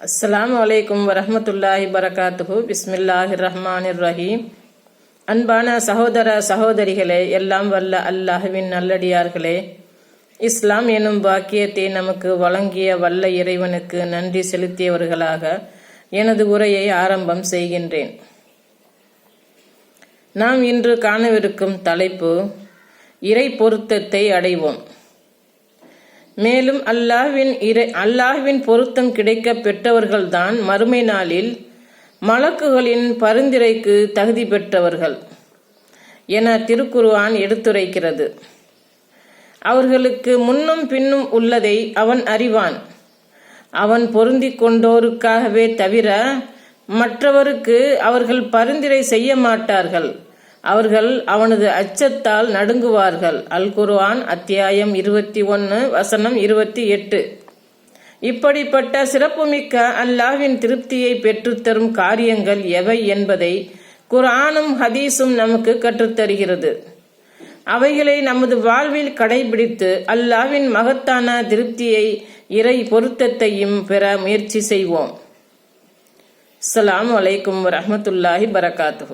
அஸ்ஸலாமு அலைக்கும் வரமத்துல்லாஹி பரகாத்துஹு. பிஸ்மில்லாஹி ரஹ்மான் ரஹீம் அன்பான சகோதர சகோதரிகளே எல்லாம் வல்ல அல்லாஹ்வின் நல்லடியார்களே. இஸ்லாம் எனும் பாக்கியத்தை நமக்கு வழங்கிய வல்ல இறைவனுக்கு நன்றி செலுத்தியவர்களாக எனது உரையை ஆரம்பம் செய்கின்றேன். நாம் இன்று காணவிருக்கும் தலைப்பு இறை பொருத்தத்தை அடைவோம். மேலும் அல்லாஹ்வின் இறை அல்லாஹ்வின் பொருத்தம் கிடைக்க பெற்றவர்கள்தான் மறுமை நாளில் மலக்குகளின் பரிந்துரைக்கு தகுதி பெற்றவர்கள் என திருக்குருவான் எடுத்துரைக்கிறது. அவர்களுக்கு முன்னும் பின்னும் உள்ளதை அவன் அறிவான். அவன் பொருந்தி கொண்டோருக்காகவே தவிர மற்றவருக்கு அவர்கள் பரிந்துரை செய்ய மாட்டார்கள். அவர்கள் அவனது அச்சத்தால் நடுங்குவார்கள். அல் குர்ஆன் அத்தியாயம் இருபத்தி ஒன்று வசனம் இருபத்தி எட்டு. இப்படிப்பட்ட சிறப்புமிக்க அல்லாஹ்வின் திருப்தியை பெற்றுத்தரும் காரியங்கள் எவை என்பதை குர்ஆனும் ஹதீஸும் நமக்கு கற்றுத்தருகிறது. அவைகளை நமது வாழ்வில் கடைபிடித்து அல்லாஹ்வின் மகத்தான திருப்தியை இறை பொருத்தத்தையும் பெற முயற்சி செய்வோம். அஸ்ஸலாமு அலைக்கும் வரமத்துல்லாஹி பரகாத்து